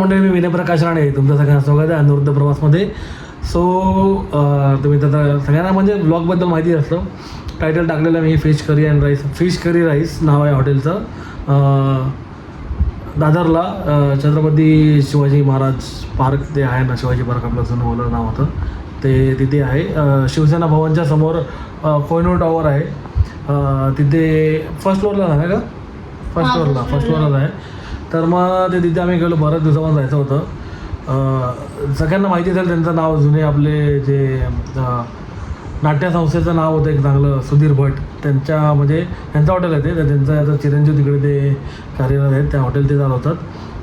मंडळी मी विनय प्रकाश राणे. तुमचं सगळ्यांना स्वागत आहे अनुरुद्ध प्रवासमध्ये. सो तुम्ही तर सगळ्यांना म्हणजे ब्लॉगबद्दल माहिती असतं. टायटल टाकलेलं मी fish curry and rice fish curry rice नाव आहे हॉटेलचं. दादरला छत्रपती शिवाजी महाराज पार्क ते आहे ना शिवाजी पार्क आपलं जुनं ओलं नाव होतं. ते तिथे आहे. शिवसेना भवनच्या समोर कोयनूर टॉवर आहे. तिथे फर्स्ट फ्लोअरला आहे का? फर्स्ट फ्लोअरला फर्स्ट फ्लोअरला आहे. तर मग ते तिथे आम्ही गेलो बऱ्याच दिवसापासून जायचं होतं. सगळ्यांना माहिती असेल त्यांचं नाव जुने आपले जे नाट्यसंस्थेचं नाव होतं एक चांगलं सुधीर भट. त्यांच्या म्हणजे त्यांचं हॉटेल आहे ते तर त्यांचं आता चिरंजीव तिकडे ते कार्यरत आहेत त्या हॉटेल ते चालवतात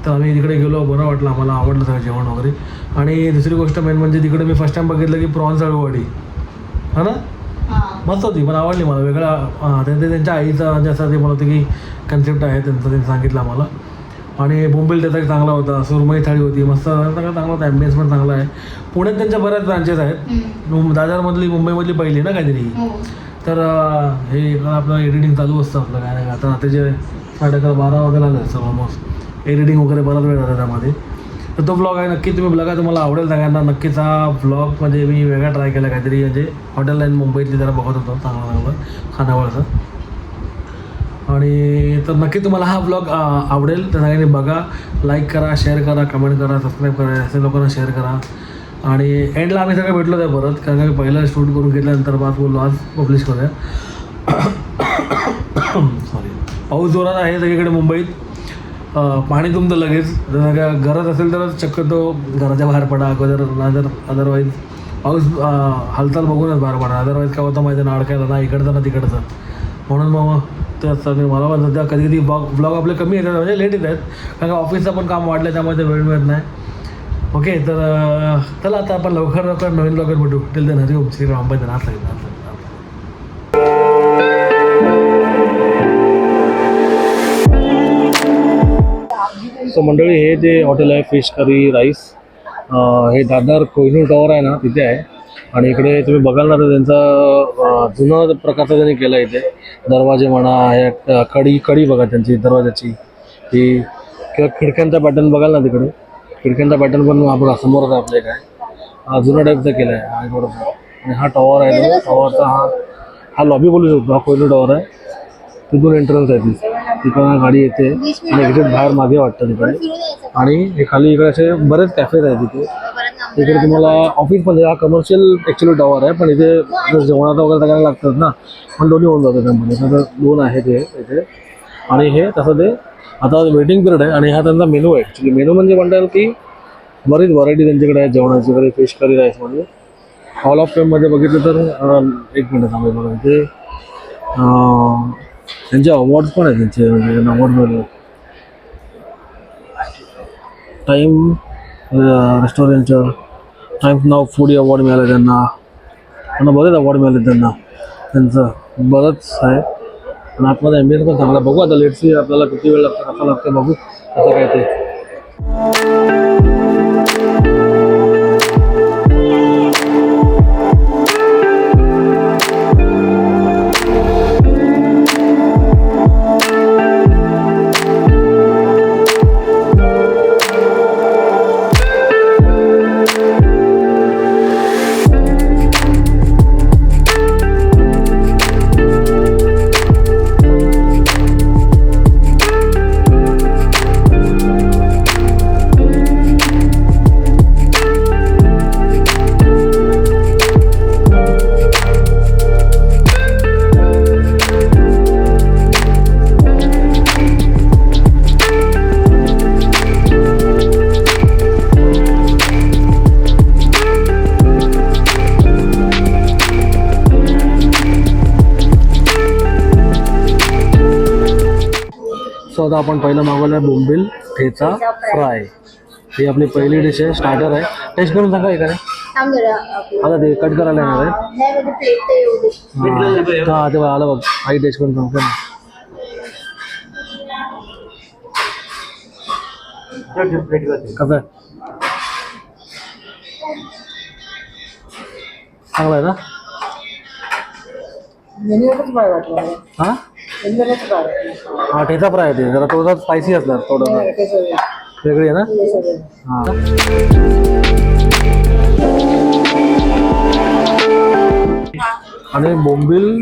तर आम्ही तिकडे गेलो बरं वाटलं आम्हाला आवडलं सगळं जेवण वगैरे. आणि दुसरी गोष्ट मेन म्हणजे तिकडे मी फर्स्ट टाइम बघितलं की प्रॉन्स अळूवडी हा ना? मस्त होती पण आवडली मला वेगळा हां ते ते त्यांच्या आईचा म्हणजे असं ते मला होतं की कन्सेप्ट आहे त्यांचं त्यांनी सांगितलं आम्हाला. आणि बोंबील त्याचा चांगला होता सुरमई थाळी होती मस्त सगळं चांगला होता ॲम्बियन्स पण चांगला आहे. पुण्यात त्यांच्या बऱ्याच ब्रांचेस आहेत. दादरमधली मुंबईमधली पहिली ना काहीतरी. तर अं, हे आपलं एडिटिंग चालू असतं आपलं काय नाही आता रात्रीचे साडे अकरा बारा वाजायला आलं असतं ऑलमोस्ट एडिटिंग वगैरे बराच वेळ जातो त्यामध्ये. तर तो ब्लॉग आहे नक्की तुम्ही बघा तुम्हाला आवडेल सगळ्यांना. नक्कीच हा ब्लॉग म्हणजे मी वेगळा ट्राय केला काहीतरी म्हणजे हॉटेल लाईन मुंबईतली जरा बघत होतो चांगलं चांगलं. खानावळचं. आणि तर नक्की तुम्हाला हा ब्लॉग आवडेल. तर सगळ्यांनी बघा लाईक करा शेअर करा कमेंट करा सबस्क्राईब करा असे लोकांना शेअर करा. आणि एंडला आम्ही सगळं भेटलो त्या परत कारण का पहिला पहिलं शूट करून घेतल्यानंतर बाद बोललो आज पब्लिश करूया. सॉरी पाऊस जोरात आहे सगळीकडे मुंबईत. पाणी तुमचं लगेच. जर गरज असेल तरच शक्यतो घराच्या बाहेर पडा अगोदर नादर अदरवाईज पाऊस हालचाल बघूनच बाहेर पडा. अदरवाईज काय होतं माहिती आहे ना अडकायला ना इकडचं ना तिकडचं. म्हणून मग ते मी मला पण सध्या कधी कधी ब्लॉग ब्लॉग आपले कमी येतात म्हणजे लेट येत आहेत कारण का ऑफिसचं पण काम वाढलं त्यामुळे ते वेळ मिळत नाही. ओके तर चला आता आपण लवकर लवकर नवीन ब्लॉगर भेटू. Till then Hari Om. Shri Ram लागेल असं सो मंडळी हे जे हॉटेल आहे फिश करी राईस हे दादर कोहिनूर टॉवर आहे ना तिथे आहे. आणि इकडे तुम्ही बघाल ना तर त्यांचा जुनं प्रकारचं त्यांनी केला आहे इथे दरवाजे म्हणा ह्या कडी कडी बघा त्यांची दरवाजाची ही किंवा खिडक्यांचा पॅटर्न बघाल ना तिकडे. खिडक्यांचा पॅटर्न पण आपण समोरच आहे आपल्या काय हा जुना टाईपचा केला आहे हा आणि हा टॉवर आहे ना टॉवरचा हा हा लॉबी बोलू शकतो हा कोहिनूर टॉवर आहे. तिथून एंट्रन्स आहे ती. तिकडं गाडी येते आणि एक्झिट बाहेर मागे वाटतं तिकडे. आणि हे खाली इकडे असे बरेच कॅफेज आहेत तिथे. तिकडे तुम्हाला ऑफिस पण आहे. हा कमर्शियल ॲक्च्युली टॉवर आहे पण इथे जर जेवणाचं वगैरे सगळ्यांना लागतात ना पण दोन्ही होऊन जातं त्यामध्ये तर दोन आहेत हे इथे. आणि हे तसं ते. आता वेटिंग पिरियड आहे आणि हा त्यांचा मेनू आहे. ॲक्च्युली मेनू म्हणजे म्हणता येईल की बरीच व्हरायटी त्यांच्याकडे आहे जेवणाची वगैरे फिश करी राईसमध्ये हॉल ऑफ फेममध्ये बघितलं तर एक मिनिट थांबा बघा इथे. अं, त्यांचे अवॉर्ड्स पण आहेत त्यांचे म्हणजे अवॉर्ड मिळाले. टाईम रेस्टॉरंटचं टाईम्स नाव फूड अवॉर्ड मिळाला त्यांना. त्यांना बरेच अवॉर्ड मिळाले त्यांना. त्यांचं बरंच आहे. आणि आतमध्ये ॲम्बियन्स पण चांगला बघू आता लेटसी आपल्याला किती वेळ लागतो कसं लागतं बघू. कसं काय ते आता आपण पहिलं मागवलं बोंबील ठेचा फ्राय. ही आपली पहिली डिश आहे स्टार्टर आहे. टेस्ट करून सांगा एका आता ते कट करायला येणार आहे. नाही म्हणजे ते हा हा, आलं बघ. आई टेस्ट करून सांगतो ना. कसं चांगला आहे ना? वाटलं हा? वाटलं. हा ठेचा फ्राय आहे ते. जरा थोडंसं स्पायसी असणार थोडं वेगळी आहे ना? हे. आणि बोंबील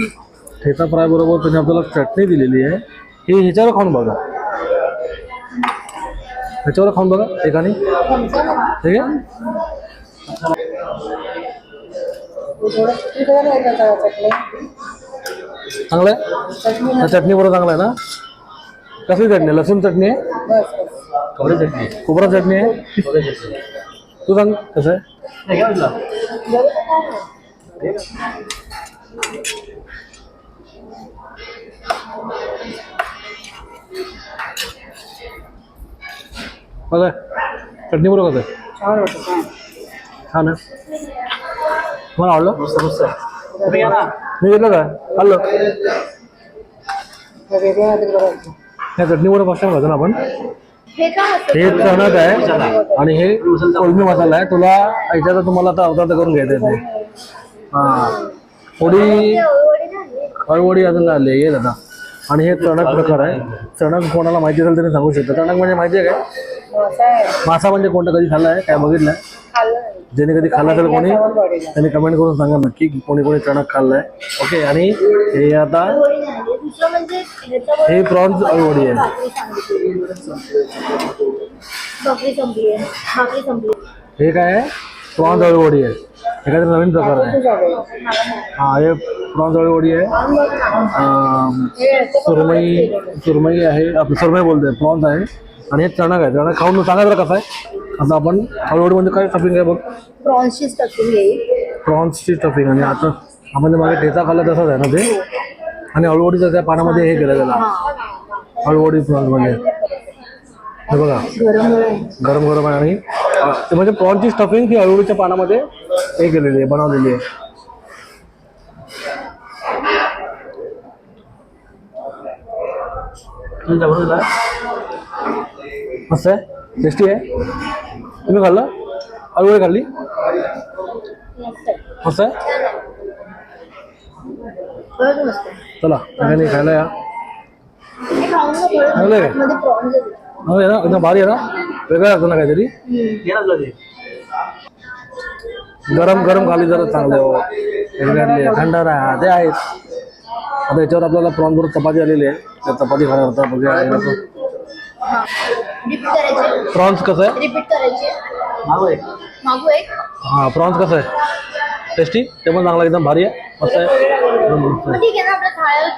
ठेचा फ्राय बरोबर त्यांनी आपल्याला चटणी दिलेली आहे. ही ह्याच्यावर खाऊन बघा. ह्याच्यावर खाऊन बघा एकाने. ठीक आहे थोडं चटणी? चांगलं आहे? चटणी बरोबर चांगला आहे ना? कसली चटणी? आहे? लसूण चटणी? आहे खोबरे चटणी. खोबरा चटणी? आहे तू सांग कसं आहे? ना? बघा चटणी बरोबर कसं आहे? छान आहे. मला आवडलं? मस्त मस्त. ना मी घेतलं तर बघायचं या चटणीबरोबर पाचशे घालतो ना आपण. हे हे चणक आहे आणि हे कोलमी मसाला आहे. तुला याच्यात तुम्हाला आता अवतार करून घ्यायचं ते हां. थोडी हळवडी अजून आली येईल आता आणि हे चणक प्रकार आहे. चणक कोणाला माहिती असेल त्याने सांगू शकतो. चणक म्हणजे माहिती आहे काय? मासा म्हणजे कोणता? कधी खाल्ला आहे? काय बघितलं. ज्याने कधी खाल्ला असेल कोणी. त्यांनी कमेंट करून सांगा नक्की की कोणी कोणी चणक खाल्लाय. ओके आणि हे आता हे प्रॉन्स अळवडी आहे. हे काय आहे? प्रॉन्स अळवडी आहे. हे काहीतरी नवीन प्रकार आहे. हा हे प्रॉन्स अळवडी आहे. सुरमई सुरमई आहे. आपलं सुरमई बोलतोय प्रॉन्स आहे. आणि हे चणक आहे. चणक खाऊन सांगा जरा कसं आहे. आता आपण अळवडी म्हणजे काय स्टफिंग आहे बघ? प्रॉन्सची स्टफिंग येईल प्रॉन्सची स्टफिंग आणि आता आपण जे मागे ठेचा खाल्ला तसंच आहे ना ते? आणि अळवडीचं त्या पानामध्ये हे केलं त्याला. अळवडी प्रॉन्स म्हणजे हे बघा. गरम गरम गरम गरम आहे आणि ते म्हणजे प्रॉन्सची स्टफिंग ही अळवडीच्या पानामध्ये हे केलेली आहे बनवलेली आहे. मस्त आहे? टेस्टी आहे? तुम्ही खाल्लं? अळवडी खाल्ली? मस्त आहे. चला सगळ्यांनी खायला या. ना चांगलं आहे. मध्ये हो ना? एकदम भारी आहे ना? वेगळं लागतं ना काहीतरी? गरम गरम खाली जरा चांगलं हो वेगळ्यातले थंड ते आहेत आता याच्यावर आपल्याला प्रॉन बरोबर चपाती आलेली आहे. त्या चपाती खाण्यावर बघूया. रिपीट करायचे. प्रॉन्स कसं आहे? रिपीट करायचे. मागव एक. मागू एक. हां प्रॉन्स कसं आहे? टेस्टी ते पण चांगलं एकदम भारी आहे. मस्त आहे. मग. ठीक ना आपलं खायला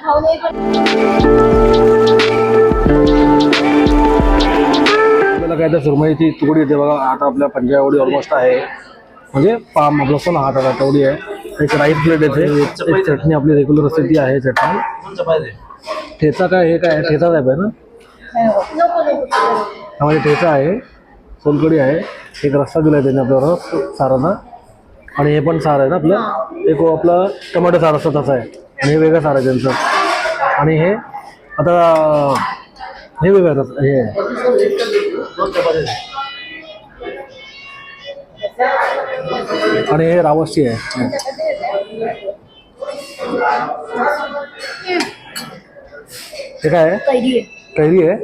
आपल्याला काय तर सुरमईची तुकडी येते बघा. आता आपल्या पंजाबी ऑलमोस्ट आहे. म्हणजे पाम आपलं असतो ना हात आता तेवढी आहे. एक राईस प्लेट येते. एक चटणी आपली रेग्युलर असते ती आहे चटणी. ठेचा काय हे काय? ठेचा टाईप आहे ना नको म्हणजे ठेचा आहे सोलकडी आहे एक रस्सा दिला आहे त्यांनी आपल्याला साराचा आणि हे पण सार आहे ना आपलं? एक आपलं टमाटो सार असतो तसा आहे. आणि हे वेगळं सार आहे त्यांचं. आणि हे आता हे वेगळं आहे हे. आहे. आणि हे रावसची आहे. हे काय आहे. कैरी आहे.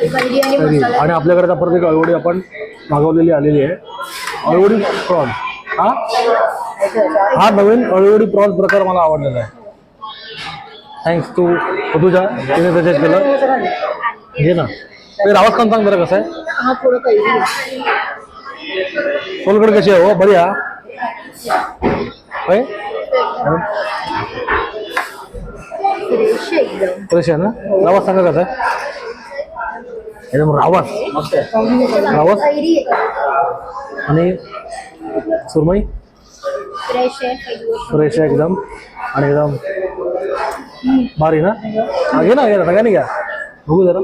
कैरी आणि आपल्याकडे आता परत एक अळवडी आपण मागवलेली आलेली आहे. अळवडी प्रॉन. हा? हा नवीन अळवडी प्रॉन्स प्रकार मला आवडलेला आहे. थँक्स तू तुझ्या तिने सजेस्ट केलं. घे ना. ते रावस खान सांग बरं कसं हा आहे. सोलकड कशी आहे हो? बरी हा. होय फ्रेश आहे एकदम फ्रेश आहे ना? रावस सांगा कसं एकदम रावस. आणि सुरमई? फ्रेश आहे कैरी फ्रेश आहे एकदम. आणि एकदम भारी ना? घे ना घे ना सगळ्यांनी घ्या. बघू जरा.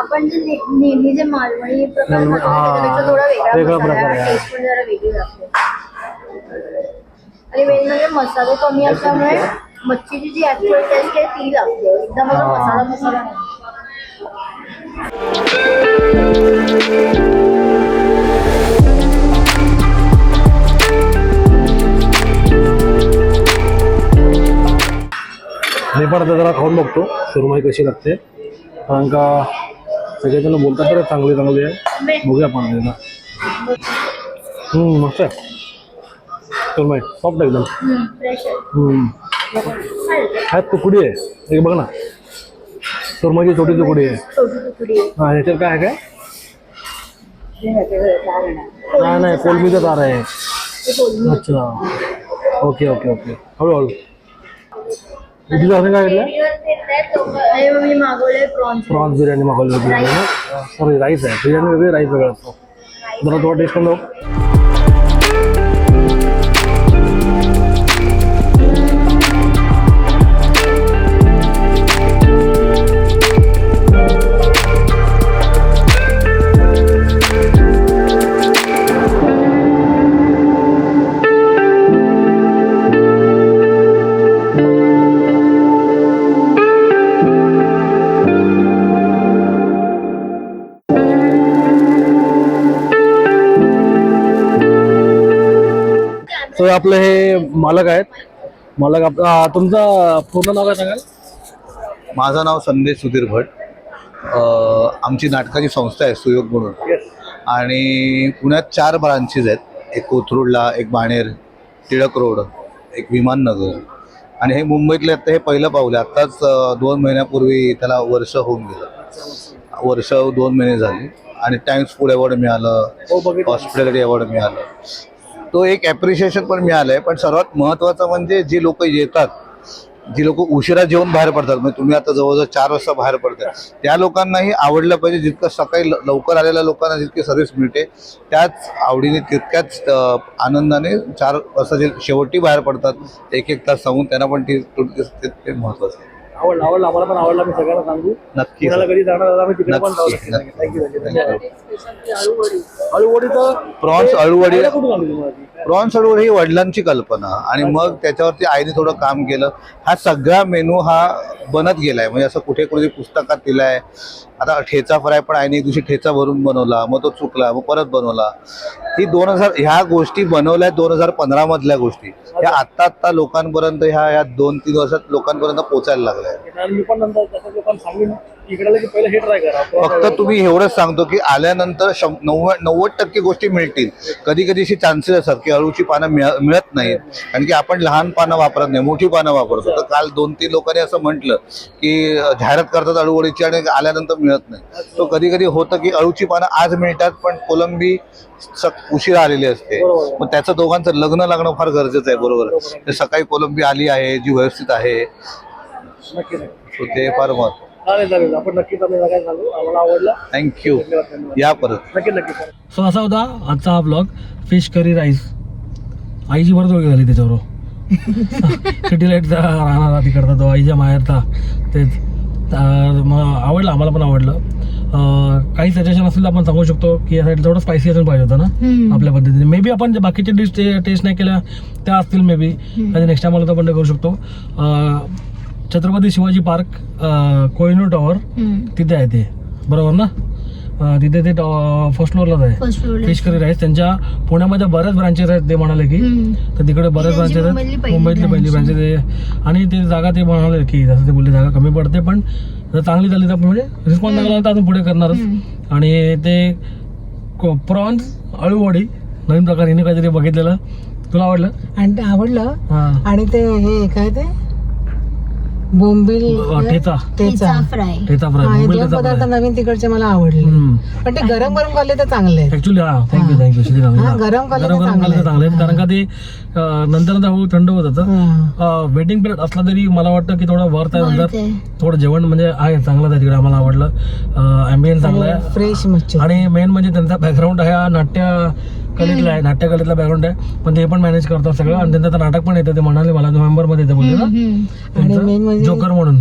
आपण जे नेहमी जे मालवणी प्रकार वेगळा प्रकार आहे. आणि मेन म्हणजे मसाले कमी असल्यामुळे मच्छीची जी ऍक्च्युअल टेस्ट आहे ती लागते. एकदम असा. मसाला मसाला. मी पण आता जरा खाऊन बघतो. सुरमई कशी लागते. कारण का सगळेजण बोलतात तर चांगले चांगले आहे. बघूया आपण मस्त आहे. माहिती सॉफ्ट एकदम. हम्म. आहेत तुकडी आहे एक बघ ना. सुरमईची छोटी तुकडी आहे. हा ह्याच्यात काय आहे काय? नाही नाही कोलमीचं तार आहे. ते कोलमी. अच्छा. Okay okay okay. हळूहळू. तुझं असं काय प्रॉन्स प्रॉन्स बिर्याणी मागवली होती सॉरी राईस आहे. बिर्याणी वेगळी राईस वेगळा असतो. जरा थोडा टेस्ट करून तर आपले हे मालक आहेत. मालक आप आ, तुमचं पूर्ण नाव काय सांगाल? माझं नाव संदेश सुधीर भट. अ, आमची नाटकाची संस्था आहे सुयोग म्हणून. आणि पुण्यात चार ब्रांचेस आहेत. एक कोथरूडला एक बाणेर टिळक रोड एक विमाननगर. आणि हे मुंबईतले आता हे पहिलं पाऊल आहे. आत्ताच अ, दोन महिन्यापूर्वी त्याला वर्ष होऊन गेलं. वर्ष दोन महिने झाले. आणि टाइम्स फूड अवॉर्ड मिळालं. हो बघितलं. हॉस्पिटॅलिटी अवॉर्ड मिळालं. तो एक ॲप्रिशिएशन पण मिळालं आहे पण सर्वात महत्त्वाचं म्हणजे जी लोक येतात जी लोक उशिरा जेवून बाहेर पडतात म्हणजे तुम्ही आता जवळजवळ चार वाजता बाहेर पडताय त्या लोकांनाही आवडलं पाहिजे जितकं सकाळी ल- लवकर आलेल्या लोकांना जितकी सर्व्हिस मिळते त्याच आवडीने तितक्याच आनंदाने चार वाजता जे शेवटी बाहेर पडतात एक एक तास सांगून त्यांना पण ती ते- ते महत्त्वाचं आहे. आवडला आवडला आम्हाला पण आवडला मी सगळ्यांना सांगू. नक्की. पुण्याला कधी जाणार आला मी तिकडे पण नक्की, जाऊ नक्की. थँक्यू अळूवडीचं प्रॉन्स अळूवडी कुठून आली तुम्हाला ती? प्रॉन्स अळूवडी ही वडिलांची कल्पना. आणि मग त्याच्यावरती आईने थोडं काम केलं. हा सगळा मेनू हा बनत गेलाय. म्हणजे असं कुठे कुठे पुस्तकात दिलाय. आता ठेचा फ्राय पण आईने एक दिवशी ठेचा भरून बनवला मग तो चुकला मग परत बनवला. ही दोन हजार ह्या गोष्टी बनवल्या दोन हजार पंधरा मधल्या गोष्टी. ह्या आत्ता आत्ता लोकांपर्यंत ह्या ह्या दोन तीन वर्षात लोकांपर्यंत पोचायला लागल्या मी पण नंतर सांगेन. इकडे आलं की पहिलं हे ट्राय करा. फक्त तुम्ही एवढंच सांगतो की आल्यानंतर नव्वद नव्वद टक्के गोष्टी मिळतील. कधी कधी अशी चान्सेस असतात की अळूची पानं मिळ- मिळत नाहीत. कारण की आपण लहान पानं वापरत नाही मोठी पानं वापरतो. तर काल दोन तीन लोकांनी असं म्हटलं की जाहिरात करतात अळूवडीची आणि आल्यानंतर मिळत नाही. तो कधी कधी होतं की अळूची पानं आज मिळतात पण कोलंबी उशिरा आलेली असते. मग त्याचं दोघांचं लग्न लागणं फार गरजेचं आहे बरोबर. सकाळी कोलंबी आली आहे जी व्यवस्थित आहे. ते फार महत्त्व चालेल चालेल आपण नक्कीच आपल्याला काय सांगू आम्हाला आवडला. थँक्यू धन्यवाद धन्यवाद. या परत. नक्की नक्की सो असा होता आजचा हा ब्लॉग फिश करी राईस आईची बरं ओळख झाली त्याच्यावर. सिटी लाइट राहणारा तिकडचा तो आईच्या माहेरचा तेच. तर मग आवडलं आम्हाला पण आवडलं. अं, काही सजेशन असेल तर आपण सांगू शकतो की या साईड थोडं स्पायसी असून पाहिजे होतं ना? आपल्या पद्धतीने. मे बी आपण जे बाकीचे डिश टेस्ट नाही केल्या त्या असतील मे बी कधी नेक्स्ट टाइम आलं तर आपण ते करू शकतो. अं, छत्रपती शिवाजी पार्क कोहिनूर टॉवर तिथे आहे ते. बरोबर ना? तिथे ते फर्स्ट फ्लोअरलाच आहे. फिश करी राईस त्यांच्या पुण्यामध्ये बऱ्याच ब्रांचेस आहेत ते म्हणाले की. तर तिकडे बऱ्याच ब्रांचेस आहेत. मुंबईतली पहिली ब्रांचेस आहे आणि ते जागा ते म्हणाले की जसं ते बोलले जागा कमी पडते पण जर चांगली झाली तर आपण म्हणजे रिस्पॉन्स चांगला तर अजून पुढे करणारच. आणि ते प्रॉन्स अळूवडी नवीन प्रकार हिने काहीतरी बघितलेलं. तुला आवडलं? आणि ते आवडलं. आणि ते हे काय ते? बोंबील ठेचा. तेचा फ्राय. ठेचा फ्राय हा, हे दोन ठेचा पदार्थ फ्राय. नवीन तिकडचे मला आवडले. पण ते गरम गरम खाल्ले तर चांगले आहेत. ऍक्च्युली हा थँक्यू थँक्यू श्री हा, गरम खाल्लं तर गरम गरम खाल्लं तर चांगले आहेत. कारण का ते अं, नंतर नंतर हळू थंड होत जातं. हा. वेटिंग पिरियड असला तरी मला वाटतं की थोडं वर्थ आहे. नंतर थोडं जेवण म्हणजे आहे चांगलं आहे तिकडे आम्हाला आवडलं. ॲम्बियन्स चांगला आहे. फ्रेश मच्छी आणि मेन म्हणजे त्यांचा बॅकग्राऊंड आहे हा नाट्य कलेतला आहे नाट्य कलेतला बॅकग्राऊंड आहे. पण ते पण मॅनेज करतात सगळं. आणि त्यांचं आता नाटक पण येतं ते म्हणाले मला नोव्हेंबरमध्ये येतं बोलले ना जोकर म्हणून.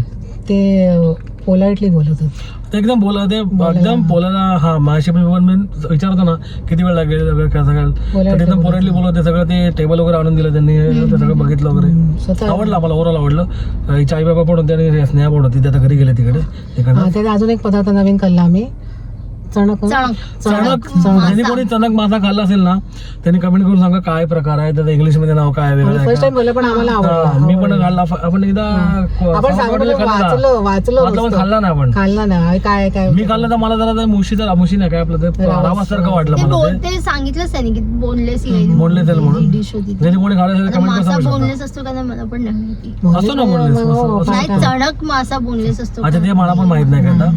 ते पोलाइटली बोलत होते. ते एकदम बोला ते एकदम बोलायला हा माझ्याशी पण मी विचारतो ना किती वेळ लागेल वगैरे काय सगळं तर ते एकदम पोरायटली बोलत ते सगळं ते टेबल वगैरे आणून दिलं त्यांनी ते सगळं बघितलं वगैरे. आवडलं आम्हाला ओव्हरऑल आवडलं. हिची आई बाबा पण होते आणि स्नेहा पण होती ते आता घरी गेले तिकडे तिकडे अजून एक पदार्थ नवीन खाल्ला आम्ही. चणक चणक. चणक ज्यांनी कोणी चणक मासा खाल्ला असेल ना त्यांनी कमेंट करून सांगा काय प्रकार आहे त्याचं इंग्लिशमध्ये नाव काय आहे वेगळं फर्स्ट? टाइम बोलले पण आम्हाला हा, आवडलं. मी पण खाल्ला. आपण एकदा आपण सांगितलं वाचलं वाचलं. खाल्ला ना आपण. खाल्ला ना काय काय काय मी खाल्लं तर मला जरा ते मुशीचं मुशी नाही काय आपलं ते रावा सारखं वाटलं ते मला ते. ते सांगितलंच त्यांनी की बोनलेस बोनलेस आहे म्हणून. डिश होती ती. ज्यांनी कोणी खाल्लं असेल कमेंट मासा करून बोनलेस असतो का मला पण नाही माहिती. असतो ना बोनलेस असं- असं- नाही चणक मासा बोनलेस असतो अच्छा ते मला पण माहीत नाही का आता.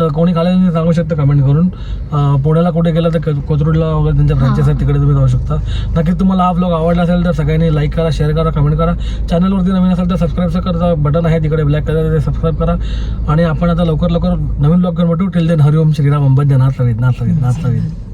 तर कोणी खाल्लं सांगू शकतं कमेंट करून. पुण्याला कुठे गेलं तर कोथरूडला वगैरे त्यांच्या ब्रांचेस आहेत तिकडे तुम्ही जाऊ शकता. नक्कीच तुम्हाला हा ब्लॉग आवडला असेल तर सगळ्यांनी लाईक करा शेअर करा कमेंट करा. चॅनलवरती नवीन असेल तर सबस्क्राईबचं करता बटन आहे तिकडे ब्लॅक कलर ते सबस्क्राईब करा. आणि आपण आता लवकर लवकर नवीन ब्लॉग घेऊन भेटू. टिल देन हरिओम श्रीराम अंबद्य नाथ सवित नाथ सवित नाथ सवित